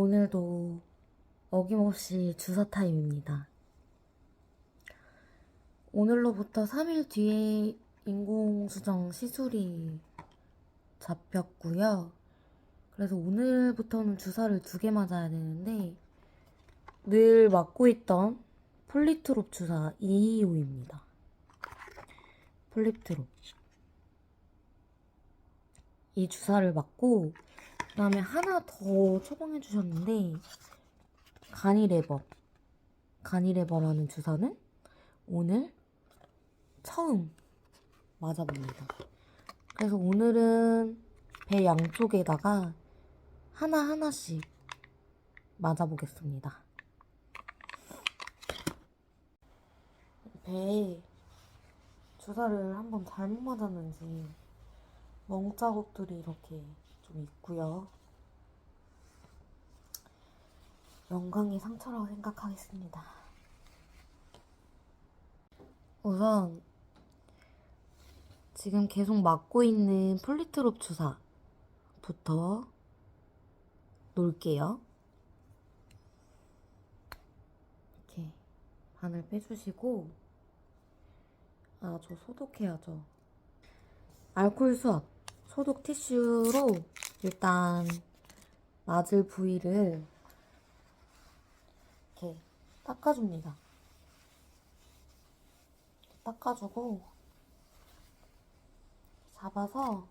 오늘도 어김없이 주사 타임입니다. 오늘로부터 3일 뒤에 인공수정 시술이 잡혔고요. 그래서 오늘부터는 주사를 두 개 맞아야 되는데 늘 맞고 있던 폴리트롭 주사 225입니다. 폴리트롭. 이 주사를 맞고 그 다음에 하나 더 처방해 주셨는데 가니레버 가니레버라는 주사는 오늘 처음 맞아봅니다. 그래서 오늘은 배 양쪽에다가 하나하나씩 맞아보겠습니다. 배에 주사를 한번 잘못 맞았는지 멍자국들이 이렇게 좀 있고요. 영광의 상처라고 생각하겠습니다. 우선 지금 계속 맞고 있는 폴리트롭 주사부터 놓을게요. 이렇게 바늘 빼주시고 아, 저 소독해야죠. 알코올 수압 소독 티슈로 일단 맞을 부위를 이렇게 닦아줍니다. 닦아주고 잡아서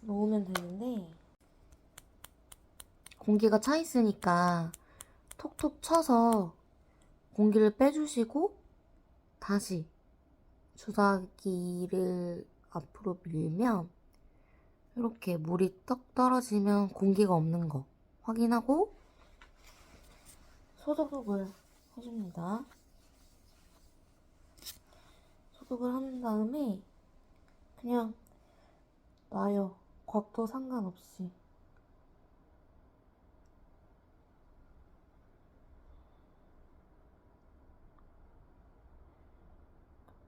놓으면 되는데 공기가 차 있으니까 톡톡 쳐서 공기를 빼주시고 다시 주사기를 앞으로 밀면 이렇게 물이 떡 떨어지면 공기가 없는 거 확인하고 소독을 해줍니다. 소독을 한 다음에 그냥 놔요. 곽도 상관없이.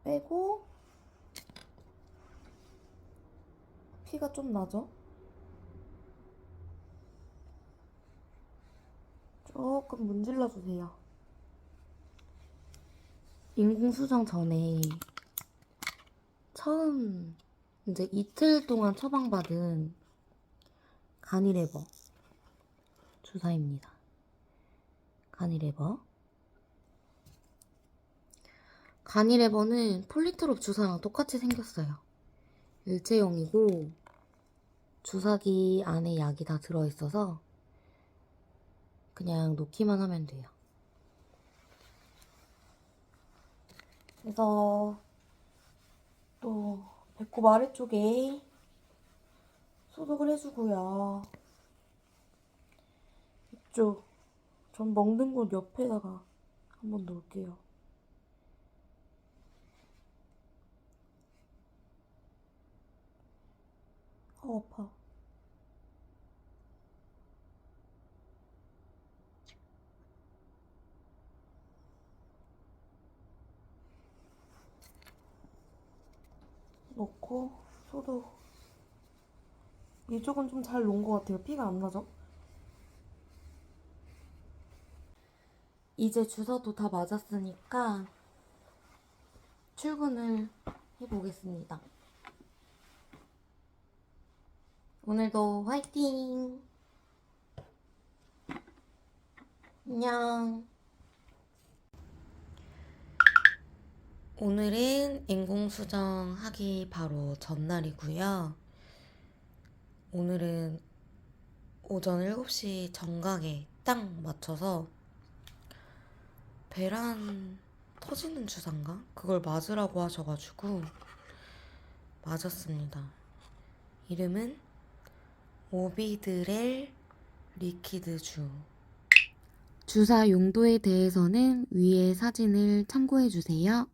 빼고 피가 좀 나죠? 조금 문질러 주세요. 인공수정 전에 처음 이제 이틀 동안 처방받은 가니레버 주사입니다. 가니레버. 가니레버는 폴리트롭 주사랑 똑같이 생겼어요. 일체형이고 주사기 안에 약이 다 들어있어서 그냥 놓기만 하면 돼요. 그래서 또 배꼽 아래쪽에 소독을 해주고요. 이쪽 전 먹는 곳 옆에다가 한번 놓을게요. 아, 아파. 넣고 소독. 이쪽은 좀잘 놓은 것 같아요. 피가 안 나죠? 이제 주사도 다 맞았으니까 출근을 해보겠습니다. 오늘도 화이팅! 안녕! 오늘은 인공수정 하기 바로 전날이고요. 오늘은 오전 7시 정각에 딱 맞춰서 배란 터지는 주사인가? 그걸 맞으라고 하셔가지고 맞았습니다. 이름은 오비드렐 리퀴드 주. 주사 용도에 대해서는 위에 사진을 참고해 주세요.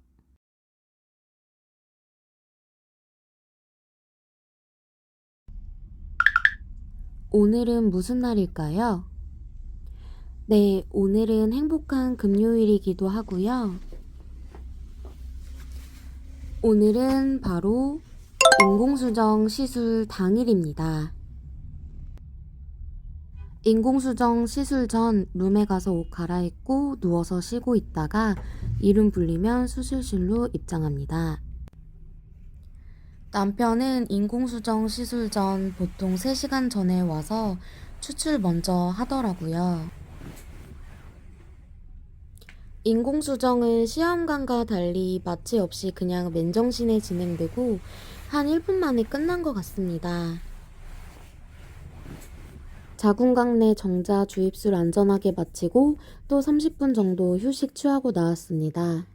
오늘은 무슨 날일까요? 네, 오늘은 행복한 금요일이기도 하고요. 오늘은 바로 인공수정 시술 당일입니다. 인공수정 시술 전 룸에 가서 옷 갈아입고 누워서 쉬고 있다가 이름 불리면 수술실로 입장합니다. 남편은 인공수정 시술 전 보통 3시간 전에 와서 추출 먼저 하더라고요. 인공수정은 시험관과 달리 마취 없이 그냥 맨정신에 진행되고 한 1분 만에 끝난 것 같습니다. 자궁각 내 정자 주입술 안전하게 마치고 또 30분 정도 휴식 취하고 나왔습니다.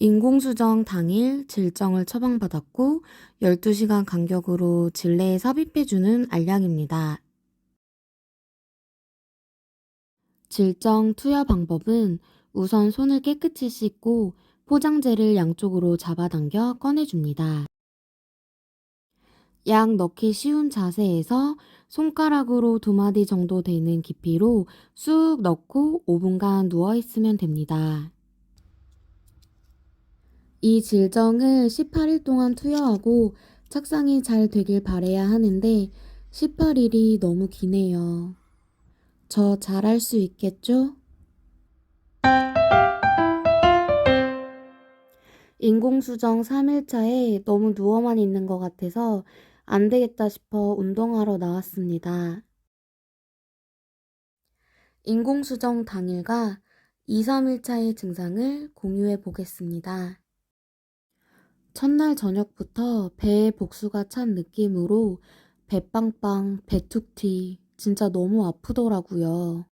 인공수정 당일 질정을 처방받았고 12시간 간격으로 질내에 삽입해주는 알약입니다. 질정 투여 방법은 우선 손을 깨끗이 씻고 포장재를 양쪽으로 잡아당겨 꺼내줍니다. 약 넣기 쉬운 자세에서 손가락으로 두 마디 정도 되는 깊이로 쑥 넣고 5분간 누워 있으면 됩니다. 이 질정을 18일 동안 투여하고 착상이 잘 되길 바래야 하는데 18일이 너무 기네요. 저 잘할 수 있겠죠? 인공수정 3일차에 너무 누워만 있는 것 같아서 안 되겠다 싶어 운동하러 나왔습니다. 인공수정 당일과 2, 3일차의 증상을 공유해 보겠습니다. 첫날 저녁부터 배에 복수가 찬 느낌으로 배 빵빵, 배툭 튀, 진짜 너무 아프더라고요.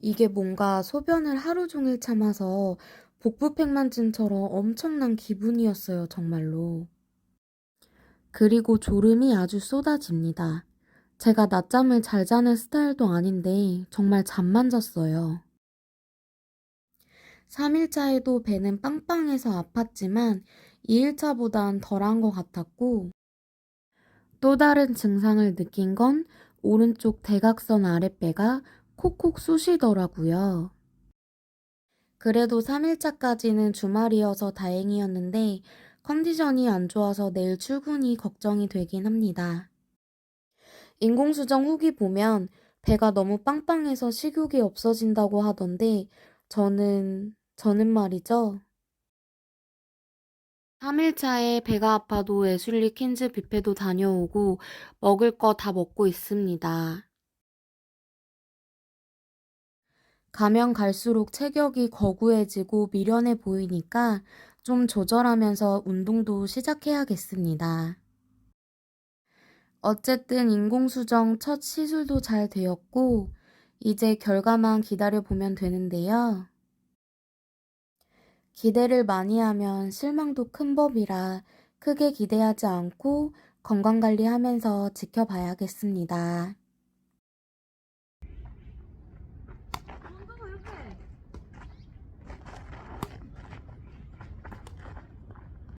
이게 뭔가 소변을 하루 종일 참아서 복부백만증처럼 엄청난 기분이었어요, 정말로. 그리고 졸음이 아주 쏟아집니다. 제가 낮잠을 잘 자는 스타일도 아닌데 정말 잠만 잤어요. 3일차에도 배는 빵빵해서 아팠지만 2일차보단 덜한 것 같았고 또 다른 증상을 느낀 건 오른쪽 대각선 아랫배가 콕콕 쑤시더라고요. 그래도 3일차까지는 주말이어서 다행이었는데 컨디션이 안 좋아서 내일 출근이 걱정이 되긴 합니다. 인공수정 후기 보면 배가 너무 빵빵해서 식욕이 없어진다고 하던데 저는, 저는 말이죠. 3일차에 배가 아파도 에슐리 킨즈 뷔페도 다녀오고 먹을 거 다 먹고 있습니다. 가면 갈수록 체격이 거구해지고 미련해 보이니까 좀 조절하면서 운동도 시작해야겠습니다. 어쨌든 인공수정 첫 시술도 잘 되었고, 이제 결과만 기다려보면 되는데요. 기대를 많이 하면 실망도 큰 법이라 크게 기대하지 않고 건강관리하면서 지켜봐야겠습니다.